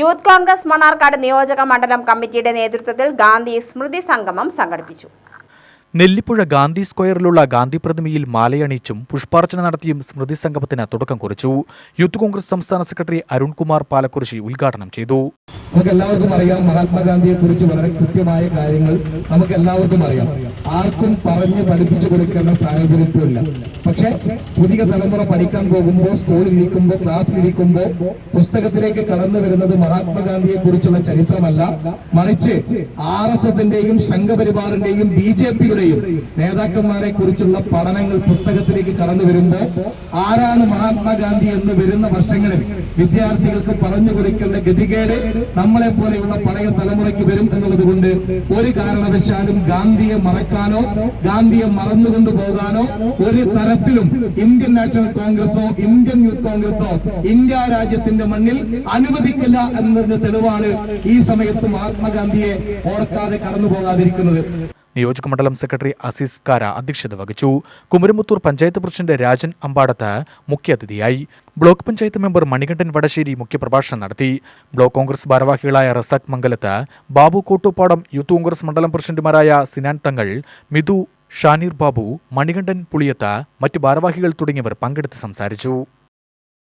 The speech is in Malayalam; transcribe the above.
യൂത്ത് കോൺഗ്രസ് മണ്ണാർക്കാട് നിയോജക മണ്ഡലം കമ്മിറ്റിയുടെ നേതൃത്വത്തിൽ ഗാന്ധി സ്മൃതി സംഗമം സംഘടിപ്പിച്ചു. നെല്ലിപ്പുഴ ഗാന്ധി സ്ക്വയറിലുള്ള ഗാന്ധി പ്രതിമയിൽ മാലയണിയിച്ചും പുഷ്പാർച്ചന നടത്തിയും സ്മൃതി സംഗമത്തിന് തുടക്കം കുറിച്ചു. യൂത്ത് കോൺഗ്രസ് സംസ്ഥാന സെക്രട്ടറി അരുൺകുമാർ പാലക്കുറിശി ഉദ്ഘാടനം ചെയ്തു. നമുക്ക് എല്ലാവർക്കും അറിയാം മഹാത്മാഗാന്ധിയെ കുറിച്ച് വളരെ കൃത്യമായ കാര്യങ്ങൾ നമുക്ക് എല്ലാവർക്കും അറിയാം. ആർക്കും പറഞ്ഞ് പഠിപ്പിച്ചു കൊടുക്കേണ്ട സാഹചര്യത്തില്ല പക്ഷെ പുതിയ തലമുറ പഠിക്കാൻ പോകുമ്പോൾ സ്കൂളിൽ ഇരിക്കുമ്പോൾ ക്ലാസ്സിൽ ഇരിക്കുമ്പോൾ പുസ്തകത്തിലേക്ക് കടന്നു വരുന്നത് മഹാത്മാഗാന്ധിയെ കുറിച്ചുള്ള ചരിത്രമല്ല. മറിച്ച് ആർ എസ് എസിന്റെയും സംഘപരിവാറിന്റെയും ബി ജെ പിയുടെയും നേതാക്കന്മാരെ കുറിച്ചുള്ള പഠനങ്ങൾ പുസ്തകത്തിലേക്ക് കടന്നു വരുമ്പോൾ ആരാണ് മഹാത്മാഗാന്ധി എന്ന് വരുന്ന വർഷങ്ങളിൽ വിദ്യാർത്ഥികൾക്ക് പറഞ്ഞു കൊടുക്കേണ്ട ഗതികേട് നമ്മളെ പോലെയുള്ള പഴയ തലമുറയ്ക്ക് വരും എന്നുള്ളത് കൊണ്ട് ഒരു കാരണവശാലും ഗാന്ധിയെ മറക്കാനോ ഗാന്ധിയെ മറന്നുകൊണ്ട് പോകാനോ ഒരു തരത്തിലും ഇന്ത്യൻ നാഷണൽ കോൺഗ്രസോ ഇന്ത്യൻ യൂത്ത് കോൺഗ്രസോ ഇന്ത്യ രാജ്യത്തിന്റെ മണ്ണിൽ അനുവദിക്കില്ല എന്നതിന്റെ തെളിവാണ് ഈ സമയത്ത് മഹാത്മാഗാന്ധിയെ ഓർക്കാതെ കടന്നു പോകാതിരിക്കുന്നത് നിയോജക മണ്ഡലം സെക്രട്ടറി അസീസ് കാര അധ്യക്ഷത വഹിച്ചു. കുമരമുത്തൂർ പഞ്ചായത്ത് പ്രസിഡന്റ് രാജൻ അമ്പാടത്ത് മുഖ്യാതിഥിയായി ബ്ലോക്ക് പഞ്ചായത്ത് മെമ്പർ മണികണ്ഠൻ വടശ്ശേരി മുഖ്യപ്രഭാഷണം നടത്തി. ബ്ലോക്ക് കോൺഗ്രസ് ഭാരവാഹികളായ റസാഖ് മംഗലത്ത് ബാബു കോട്ടൂപ്പാടം യൂത്ത് കോൺഗ്രസ് മണ്ഡലം പ്രസിഡന്റുമാരായ സിനാൻ തങ്ങൾ മിഥു ഷാനീർ ബാബു മണികണ്ഠൻ പുളിയത്ത് മറ്റ് ഭാരവാഹികൾ തുടങ്ങിയവർ പങ്കെടുത്ത് സംസാരിച്ചു.